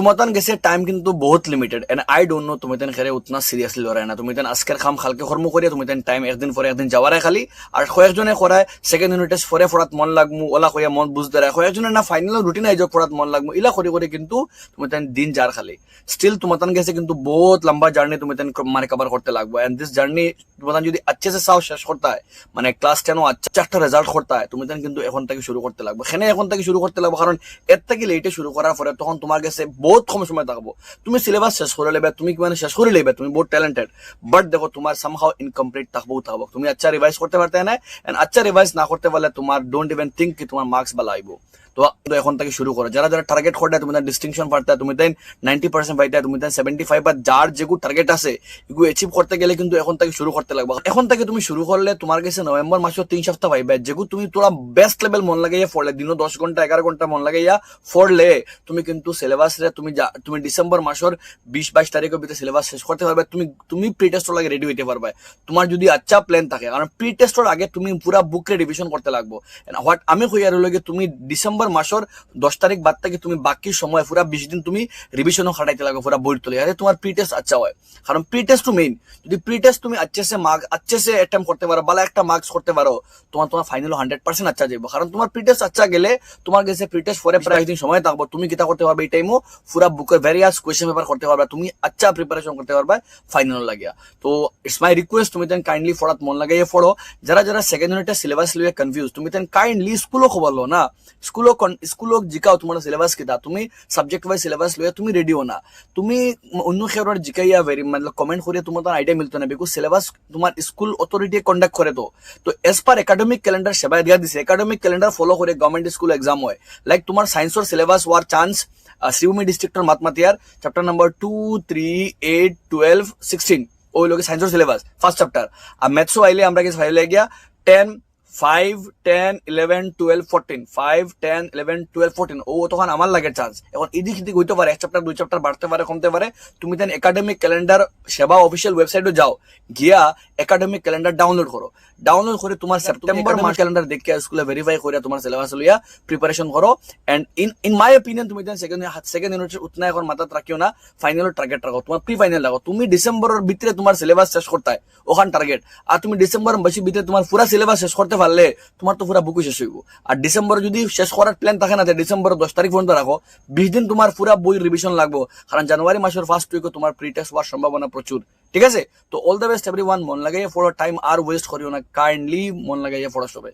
তোমাতান গেছে টাইম কিন্তু বহুত limited and I don't know তুমি তেন খেরে উতনা সিরিয়াসলি লড়াই না তুমি তেন আজকের খাম খালকে কর্ম করিয়া তুমি তেন টাইম একদিন পরে একদিন যাওয়ারে খালি আর কয়েকজনে করায় সেকেন্ড ইউনিট টেস্ট ফরে ফরাত মন লাগমু ওলা কইয়া মন বুঝতে রায় কয়েকজনে না ফাইনাল রুটিন আইজ ফরাত মন লাগমু ইলা করি করে কিন্তু তুমি তেন দিন যার খালি স্টিল তোমাতান গেছে কিন্তু বহুত লম্বা জার্নি তুমি তেন মানে কভার করতে লাগবো এন্ড দিস জার্নি তোমাতান যদি अच्छे से চাও শেষ করতে হয় মানে ক্লাস টেনও আচ্ছা একটা রেজাল্ট করতে হয় তুমি তেন কিন্তু এখন থেকে শুরু করতে লাগবে এখানে এখন থেকে শুরু করতে লাগবে কারণ এর থেকে লেটে শুরু করার পরে তখন তোমার কাছে বহুত কম সময় থাকব। তুমি সিলেবাস শেষ করে লেবে, তুমি কিমান শেষ করে লেবে, তুমি বহুত ট্যালেন্টেড বাট দেখো তোমার সামহাও ইনকমপ্লিট থাকব থাকব তুমি আচ্ছা রিভাইজ করতে পারতে না এন্ড আচ্ছা রিভাইজ না করতে পারলে তোমার ডোন্ট ইভেন থিঙ্ক কি তোমার মার্কস ভালো আইবো তো এখন থেকে শুরু করো। যারা যারা টার্গেট করতে তুমি তার ডিস্টিংশন পারতে তুমি তাই নাইনটি পার্সেন্ট পাইতে তুমি তাই সেভেন্টি ফাইভ বা যার যেগু টার্গেট আছে, এগুলো অ্যাচিভ করতে গেলে কিন্তু এখন থেকে শুরু করতে লাগবে। এখন থেকে তুমি শুরু করলে তোমার কাছে নভেম্বর মাসের তিন সপ্তাহ পাইবে যেগু তুমি তোরা বেস্ট লেভেল মন লাগাইয়া পড়লে দিনও দশ ঘণ্টা, এগারো ঘণ্টা মন লাগাইয়া পড়লে তুমি কিন্তু সিলেবাস তুমি যা- তুমি ডিসেম্বর মাসের বিশ, বাইশ তারিখের ভিতরে সিলেবাস শেষ করতে পারবে, তুমি তুমি প্রি টেস্টর লাগে রেডি হইতে পারবে। তোমার যদি আচ্ছা প্ল্যান থাকে, কারণ প্রি টেস্টর আগে তুমি পুরা বুকরে রিভিশন করতে লাগবো। হোয়াট আমি কই আর লগে তুমি ডিসেম্বর মাসের দশ তারিখ বাদ থেকে তুমি বাকি সময় পুরা বিশ দিন তুমি রিভিশনও খাটাইতে লাগবে পুরা বই তুলে যাতে তোমার প্রি টেস্ট আচ্ছা হয়। কারণ প্রি টেস্ট টু মেইন যদি প্রি টেস্ট তুমি আচ্ছে সে মার্ক আচ্ছে সে অ্যাটেম্প করতে পারো ভালো একটা মার্কস করতে পারো তোমার তোমার ফাইনাল হান্ড্রেড পার্সেন্ট আচ্ছা যাব কারণ তোমার প্রি টেস্ট আচ্ছা গেলে তোমার কাছে প্রি টেস্ট পরে প্রায় একদিন সময় থাকব। তুমি কিতা করতে পারবে এই টাইমও পুরা বুকের ভ্যারিয়াস কোয়েশ্চেন পেপার করতে পারবে। তুমি আচ্ছা প্রিপারেশন করতে পারবে ফাইনাল লাগিয়া। তো ইটস মাই রিকোয়েস্ট তুমি তেন কাইন্ডলি ফড়াত মন লাগাইয়ে ফড়ো যারা যারা সেকেন্ড ইউনিটের সিলেবাস লিয়ে কনফিউজ তুমি তেন কাইন্ডলি স্কুলও খবর লো না। স্কুলও স্কুলও জিকাও তোমার সিলেবাস কিতা তুমি সাবজেক্ট ওয়াইজ সিলেবাস লইয়া তুমি রেডিও না। তুমি অন্য খেয়ার জিকাইয়া ভেরি মানে কমেন্ট করিয়া তোমার আইডিয়া মিলতো না। বিকজ সিলেবাস তোমার স্কুল অথরিটি কন্ডাক্ট করে তো। তো এজ পার একাডেমিক ক্যালেন্ডার সেবাই দিয়া দিছে। একাডেমিক ক্যালেন্ডার ফলো করে গভর্নমেন্ট স্কুল এক্সাম হয়। লাইক তোমার সায়েন্সর সিলেবাস হওয়ার চান্স শিউমি ডিস্ট্রিক্টর মাতমাতিয়ার chapter number two three eight twelve sixteen ওই লোকে সায়েন্সর সিলেবাস ফার্স্ট চ্যাপ্টার আর ম্যাথসও আইলে আমরা কি ফাইলে গিয়া ten five ten eleven twelve fourteen five ten eleven twelve fourteen ও তখন আমার লাগে চান্স এখন এদিক এদিক হইতে পারে এক চ্যাপ্টার দুই চ্যাপ্টার বাড়তে পারে কমতে পারে। তুমি then academic calendar SEBA official ওয়েবসাইটে যাও। গিয়া একাডেমিক ক্যালেন্ডার ডাউনলোড করো। ডাউনলোড করে তোমার সেপ্টেম্বর মাস ক্যালেন্ডার দেখে স্কুলে ভেরিফাই করে তোমার সিলেবাস লইয়া প্রিপারেশন করো। And in in my opinion তুমি দেন সেকেন্ড সেকেন্ড ইউনিট উতনা এখন মাথাত রাখিও না ফাইনাল টার্গেট রাখো। তোমার প্রি ফাইনাল রাখো। তুমি ডিসেম্বরের ভিতরে তোমার সিলেবাস শেষ করতে হয়। ওখান টার্গেট আর তুমি ডিসেম্বর বেশি ভিতরে তোমার পুরা সিলেবাস শেষ করতে পারলে তোমার তো পুরা বুকই শেষ হইব। আর ডিসেম্বর যদি শেষ করার প্ল্যান থাকে না ডিসেম্বর দশ তারিখ পর্যন্ত রাখো, বিশ দিন তোমার পুরা বই রিভিশন লাগবো। কারণ জানুয়ারি মাসের ফার্স্ট উইকে তোমার প্রি টেস্ট হওয়ার সম্ভাবনা প্রচুর। ঠিক আছে? তো all the best everyone মন লাগাইয়া ফোর টাইম আর ওয়েস্ট করিও না। কাইন্ডলি মন লাগাইয়া ফোড়া সবাই।